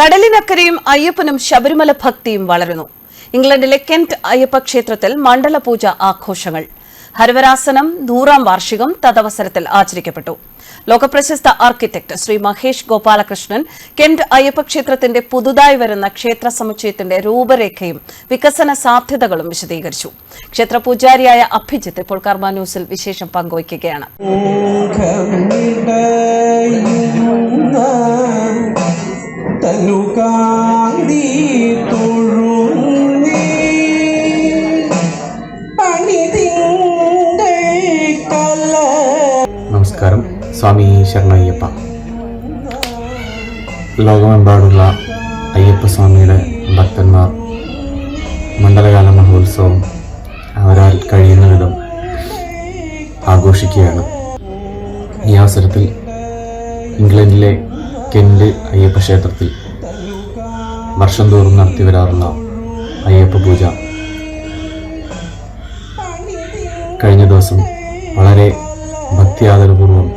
കടലിനക്കരയും അയ്യപ്പനും ശബരിമല ഭക്തിയും വളരുന്നു. ഇംഗ്ലണ്ടിലെ കെന്റ് അയ്യപ്പ ക്ഷേത്രത്തിൽ മണ്ഡലപൂജ ആഘോഷങ്ങൾ. ഹരവരാസനം നൂറാം വാർഷികം തദവസരത്തിൽ ആചരിക്കപ്പെട്ടു. ലോകപ്രശസ്ത ആർക്കിടെക്ട് ശ്രീ മഹേഷ് ഗോപാലകൃഷ്ണൻ കെന്റ് അയ്യപ്പ ക്ഷേത്രത്തിന്റെ പുതുതായി വരുന്ന ക്ഷേത്ര സമുച്ചയത്തിന്റെ രൂപരേഖയും വികസന സാധ്യതകളും വിശദീകരിച്ചു. ക്ഷേത്ര പൂജാരിയായ അഭിജിത്ത് ഇപ്പോൾ കർമ്മ ന്യൂസിൽ വിശേഷം പങ്കുവയ്ക്കുകയാണ്. തനുകാന്തി തൊഴുന്നേ നമസ്കാരം. സ്വാമി ശരണയ്യപ്പ. ലോകമെമ്പാടുള്ള അയ്യപ്പസ്വാമിയുടെ ഭക്തന്മാർ മണ്ഡലകാല മഹോത്സവം അവരാൽ കഴിയുന്ന വിധം ആഘോഷിക്കുകയാണ്. ഈ അവസരത്തിൽ ഇംഗ്ലണ്ടിലെ കെൻഡ് അയ്യപ്പ ക്ഷേത്രത്തിൽ വർഷം തോറും നടത്തി വരാറുള്ള അയ്യപ്പ പൂജ. കഴിഞ്ഞ ദിവസം വളരെ ഭക്തിയാദരപൂർവം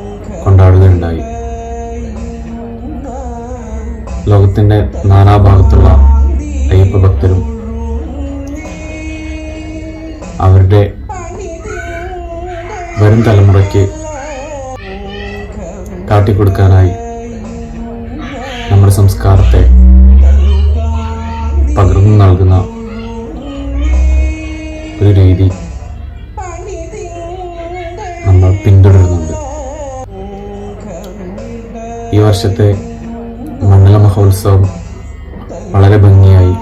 കൊണ്ടാടുകയുണ്ടായി. ലോകത്തിന്റെ നാനാഭാഗത്തുള്ള അയ്യപ്പ ഭക്തരും അവരുടെ വരും തലമുറയ്ക്ക് കാട്ടിക്കൊടുക്കാനായി നമ്മുടെ സംസ്കാരത്തെ പകർന്നു നൽകുന്ന ഒരു രീതി നമ്മൾ പിന്തുടരുന്നുണ്ട്. ഈ വർഷത്തെ മണ്ഡല മഹോത്സവം വളരെ ഭംഗിയായി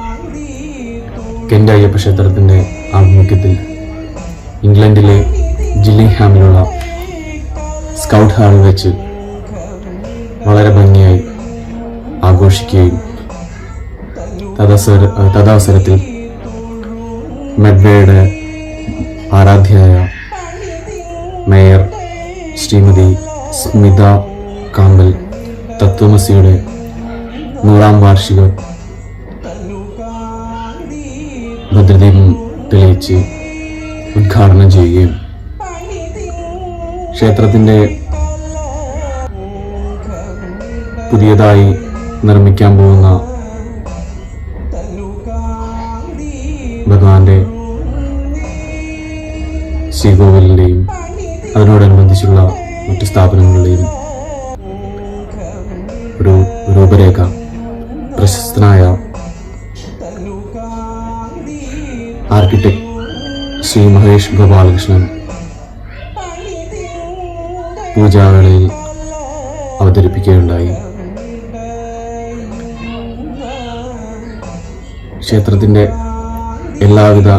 കെന്റെ അയ്യപ്പ ക്ഷേത്രത്തിന്റെ ആഭിമുഖ്യത്തിൽ ഇംഗ്ലണ്ടിലെ ജില്ലിംഗ്ഹാമിലുള്ള സ്കൗട്ട് ഹാളിൽ വെച്ച് വളരെ ഭംഗിയായി ആഘോഷിക്കുകയും തദവസരത്തിൽ മെഡ്വേയുടെ ആരാധ്യയായ മേയർ ശ്രീമതി സ്മിത കാമ്പൽ തത്വമസിയുടെ നൂറാം വാർഷിക ഭദ്രദീപം തെളിയിച്ച് ഉദ്ഘാടനം ചെയ്യുകയും ക്ഷേത്രത്തിന്റെ പുതിയതായി നിർമ്മിക്കാൻ പോകുന്ന ഭഗവാന്റെ ശ്രീകോവിലിന്റെയും അതിനോടനുബന്ധിച്ചുള്ള മറ്റ് സ്ഥാപനങ്ങളുടെയും ഒരു രൂപരേഖ പ്രശസ്തനായ ആർക്കിടെക്ട് ശ്രീ മഹേഷ് ഗോപാലകൃഷ്ണൻ പൂജാവേളയിൽ അവതരിപ്പിക്കുകയുണ്ടായി. ക്ഷേത്രത്തിന്റെ എല്ലാവിധ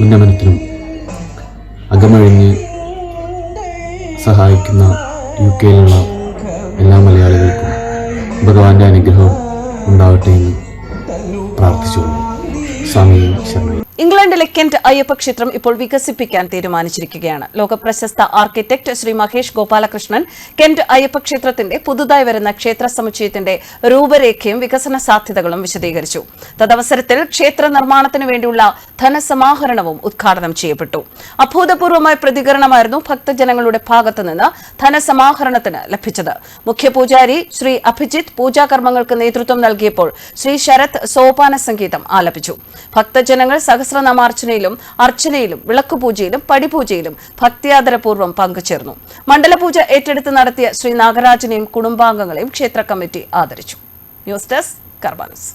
ഉന്നമനത്തിനും അകമഴിഞ്ഞ് സഹായിക്കുന്ന യു കെയിലുള്ള എല്ലാ മലയാളികൾക്കും ഭഗവാന്റെ അനുഗ്രഹം ഉണ്ടാവട്ടെ എന്ന് പ്രാർത്ഥിച്ചുകൊണ്ട് സ്വാമി ശരണ ഇംഗ്ലണ്ടിലെ അയ്യപ്പക്ഷേത്രം അയ്യപ്പ ക്ഷേത്രം ഇപ്പോൾ വികസിപ്പിക്കാൻ തീരുമാനിച്ചിരിക്കുകയാണ്. ലോകപ്രശസ്ത ആർക്കിടെക്ട് ശ്രീ മഹേഷ് ഗോപാലകൃഷ്ണൻ കെന്റ് അയ്യപ്പ ക്ഷേത്രത്തിന്റെ പുതുതായി വരുന്ന ക്ഷേത്ര സമുച്ചയത്തിന്റെ രൂപരേഖയും വികസന സാധ്യതകളും വിശദീകരിച്ചു. തദവസരത്തിൽ ക്ഷേത്ര നിർമ്മാണത്തിന് വേണ്ടിയുള്ള ധനസമാഹരണവും ഉദ്ഘാടനം ചെയ്യപ്പെട്ടു. അഭൂതപൂർവമായ പ്രതികരണമായിരുന്നു ഭക്തജനങ്ങളുടെ ഭാഗത്തുനിന്ന് ധനസമാഹരണത്തിന് ലഭിച്ചത്. മുഖ്യപൂജാരി ശ്രീ അഭിജിത്ത് പൂജാകർമ്മങ്ങൾക്ക് നേതൃത്വം നൽകിയപ്പോൾ ശ്രീ ശരത് സോപാന സംഗീതം ആലപിച്ചു. ഭക്തജനങ്ങൾ സഹസ്രനാമാർച്ചനയിലും അർച്ചനയിലും വിളക്കുപൂജയിലും പടിപൂജയിലും ഭക്തിയാദരപൂർവം പങ്കുചേർന്നു. മണ്ഡലപൂജ ഏറ്റെടുത്ത് നടത്തിയ ശ്രീ നാഗരാജനെയും കുടുംബാംഗങ്ങളെയും ക്ഷേത്ര കമ്മിറ്റി ആദരിച്ചു. News desk കർബാനസ്.